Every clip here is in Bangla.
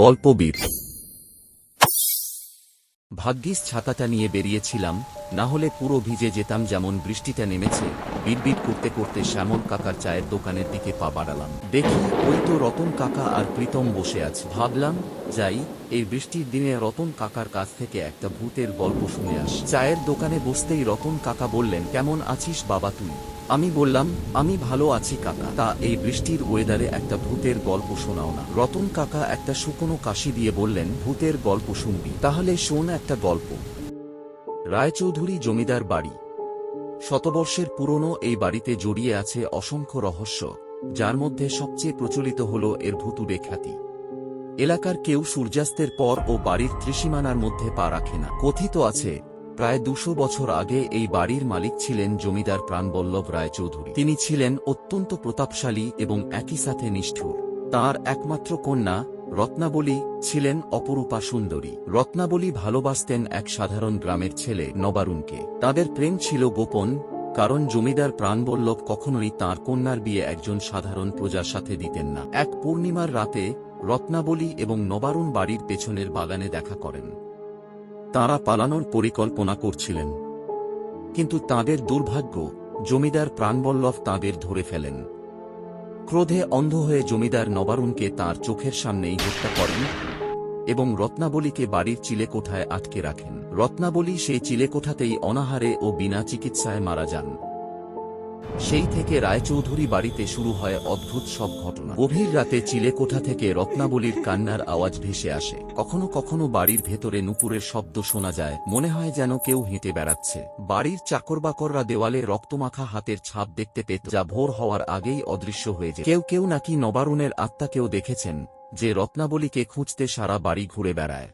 গল্পবীর ভাগ্যিস ছাতাটা নিয়ে বেরিয়েছিলাম না হলে পুরো ভিজে যেতাম যেমন বৃষ্টিটা নেমেছে, বিড়বিড় করতে করতে শ্যামল কাকার চায়ের দোকানের দিকে পা বাড়ালাম। দেখি, ওই তো রতন কাকা আর প্রীতম বসে আছে। ভাবলাম, যাই, এই বৃষ্টির দিনে রতন কাকার কাছ থেকে একটা ভূতের গল্প শুনে আস। চায়ের দোকানে বসতেই রতন কাকা বললেন, কেমন আছিস বাবা তুই? আমি বললাম, আমি ভালো আছি কাকা। তা এই বৃষ্টির ওয়েদারে একটা ভূতের গল্প শোনাও না। রতন কাকা একটা শুকনো কাশি দিয়ে বললেন, ভূতের গল্প শুনবি। তাহলে শোন একটা গল্প। রায়চৌধুরী জমিদার বাড়ি। শতবর্ষের পুরনো এই বাড়িতে জড়িয়ে আছে অসংখ্য রহস্য, যার মধ্যে সবচেয়ে প্রচলিত হল এর ভুতুড়ে খ্যাতি। এলাকার কেউ সূর্যাস্তের পর ও বাড়ির ত্রিসীমানার মধ্যে পা রাখে না। কথিত আছে, প্রায় দুশো বছর আগে এই বাড়ির মালিক ছিলেন জমিদার প্রাণবল্লভ রায়চৌধুরী। তিনি ছিলেন অত্যন্ত প্রতাপশালী এবং একই সাথে নিষ্ঠুর। তার একমাত্র কন্যা রত্নাবলী ছিলেন অপরূপা সুন্দরী। রত্নাবলী ভালোবাসতেন এক সাধারণ গ্রামের ছেলে নবারুণকে। তাদের প্রেম ছিল গোপন, কারণ জমিদার প্রাণবল্লভ কখনোই তার কন্যার বিয়ে একজন সাধারণ প্রজার সাথে দিতেন না। এক পূর্ণিমার রাতে রত্নাবলী এবং নবারুণ বাড়ির পেছনের বাগানে দেখা করেন। তারা পালানোর পরিকল্পনা করছিলেন। কিন্তু তাদের দুর্ভাগ্য, জমিদার প্রাণবল্লভ তাদের ধরে ফেলেন। ক্রোধে অন্ধ হয়ে জমিদার নবারুণকে তার চোখের সামনেই হত্যা করেন এবং রত্নাবলীকে বাড়ির চিলেকোঠায় আটকে রাখেন। রত্নাবলী সেই চিলেকোঠাতেই অনাহারে ও বিনা চিকিৎসায় মারা যান। সেই থেকে রায়চৌধুরী বাড়িতে শুরু হয় অদ্ভুত সব ঘটনা। গভীর রাতে চিলেকোঠা থেকে রত্নাবলীর কান্নার আওয়াজ ভেসে আসে। কখনো কখনো বাড়ির ভেতরে নুপুরের শব্দ শোনা যায়। মনে হয় যেন কেউ হেঁটে বেড়াচ্ছে। বাড়ির চাকরবাকররা দেওয়ালে রক্তমাখা হাতের ছাপ দেখতে পেত, যা ভোর হওয়ার আগেই অদৃশ্য হয়ে যায় কেউ কেউ নাকি নবারুণের আত্মাকেও দেখেছেন, যে রত্নাবলীকে খুঁজতে সারা বাড়ি ঘুরে বেড়ায়।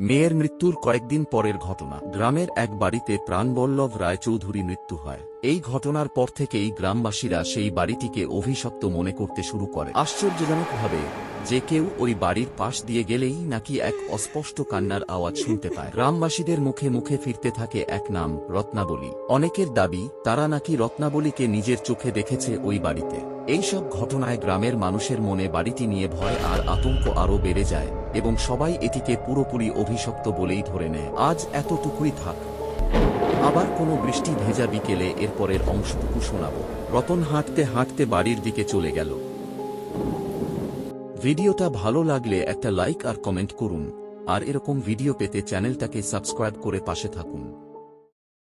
মেয়ের মৃত্যুর কয়েকদিন পরের ঘটনা। গ্রামের এক বাড়িতে প্রাণবল্লভ রায়চৌধুরী মৃত্যু হয়। এই ঘটনার পর থেকেই গ্রামবাসীরা সেই বাড়িটিকে অভিশপ্ত মনে করতে শুরু করে। আশ্চর্যজনকভাবে যে কেউ ওই বাড়ির পাশ দিয়ে গেলেই নাকি এক অস্পষ্ট কান্নার আওয়াজ শুনতে পায়। গ্রামবাসীদের মুখে মুখে ফিরতে থাকে এক নাম, রত্নাবলী। অনেকের দাবি, তারা নাকি রত্নাবলীকে নিজের চোখে দেখেছে ওই বাড়িতে। এইসব ঘটনায় গ্রামের মানুষের মনে বাড়িটি নিয়ে ভয় আর আতঙ্ক আরও বেড়ে যায় এবং সবাই এটিকে পুরোপুরি অভিশপ্ত বলেই ধরে নেয়। আজ এতটুকুই থাক। আবার কোনো বৃষ্টি ভেজা বিকেলে এরপরের অংশটুকু শোনাব। রতন হাঁটতে হাঁটতে বাড়ির দিকে চলে গেল। ভিডিওটা ভালো লাগলে একটা লাইক আর কমেন্ট করুন। আর এরকম ভিডিও পেতে চ্যানেলটাকে সাবস্ক্রাইব করে পাশে থাকুন।